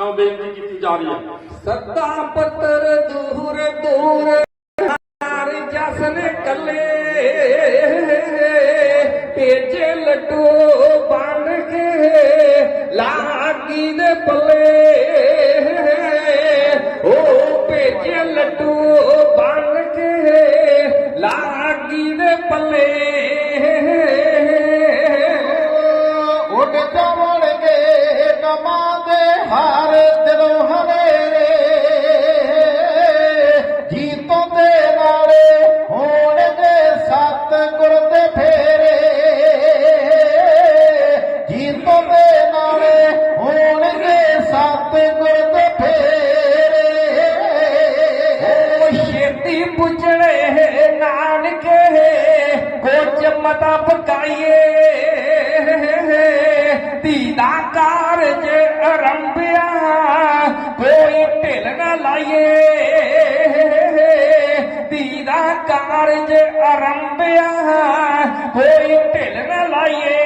ਨੂੰ ਬੇਨਤੀ ਕੀਤੀ ਜਾ ਰਹੀ ਹੈ ਸੱਤਾ ਪੱਤਰ ਦੂਰ ਦੂਰ ਹਰ ਜਸਨ ਕੱਲੇ। ਪੇਟ ਪਤਾ ਪਕਾਈਏ। ਧੀ ਦਾ ਕਾਰਜ ਅਰੰਭਿਆ ਕੋਈ ਢਿਲ ਨਾ ਲਾਈਏ। ਧੀ ਦਾ ਕਾਰਜ ਅਰੰਭਿਆ ਕੋਈ ਢਿਲ ਨਾ ਲਾਈਏ।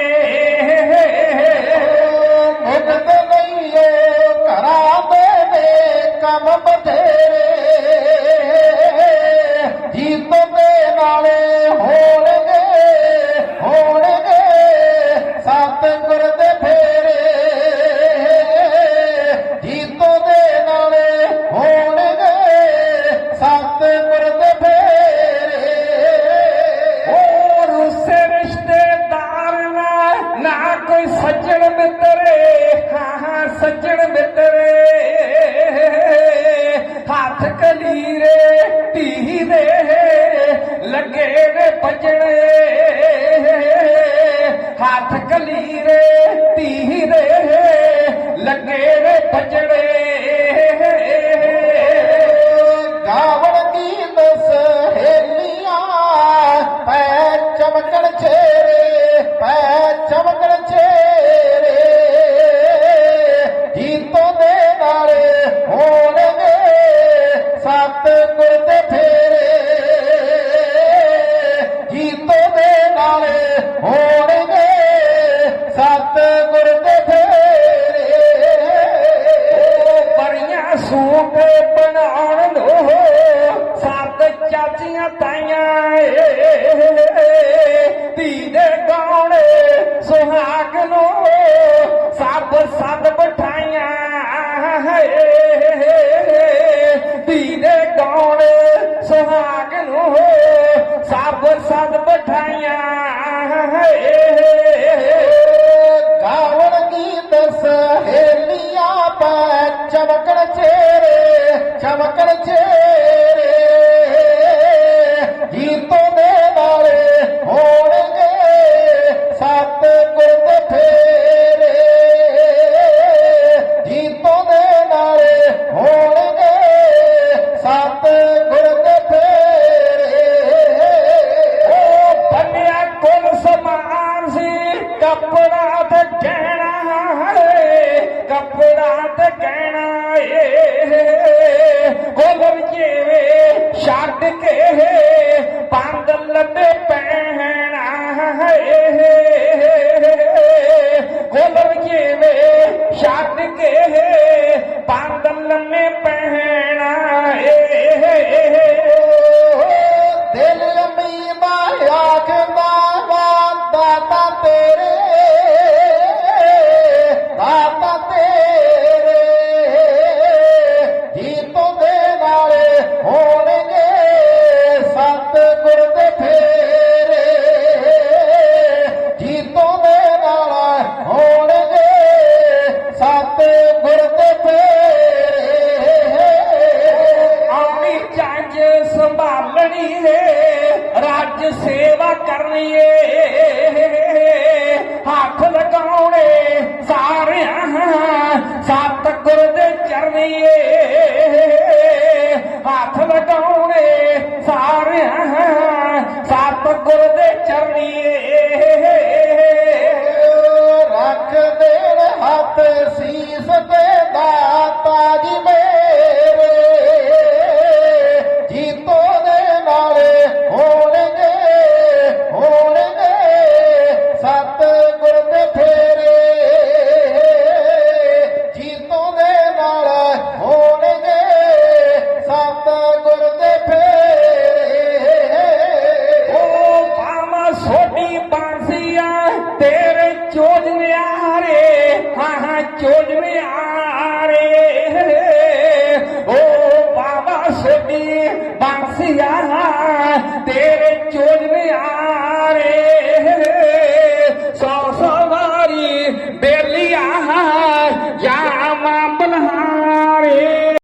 ਹੱਥ ਕਲੀਰੇ ਧੀਰੇ ਲੱਗੇ ਵੇ ਫਜੜੇ ਦੀਆਂ ਤਾਈਆਂ ਏ। ਧੀ ਦੇ ਗਾਉਣੇ ਸੁਹਾਗ ਨੂੰ ਸਭ ਸਭ ਬਿਠਾਈਆਂ ਧੀ ਦੇ ਗਾਉਣੇ ਸੁਹਾਗ ਨੂੰ ਸਭ ਸਭ ਬਿਠਾਈਆਂ ਏ ਦਾ ਕਹਿਣਾ ਏ ਉਹ ਲਵਜੇਵੇ ਛੱਡ ਕੇ ਪੰਗ ਲੱਭੇ ਪਹਿਣਾ ਏ ਉਹ ਲਵਜੇਵੇ ਛੱਡ ਕੇ ਪੰਗ ਲੰਮੇ ਕਰਨੀ ਏ। ਰੱਜ ਸੇਵਾ ਕਰਨੀ ਏ। મારે હા હા ચોદવે આ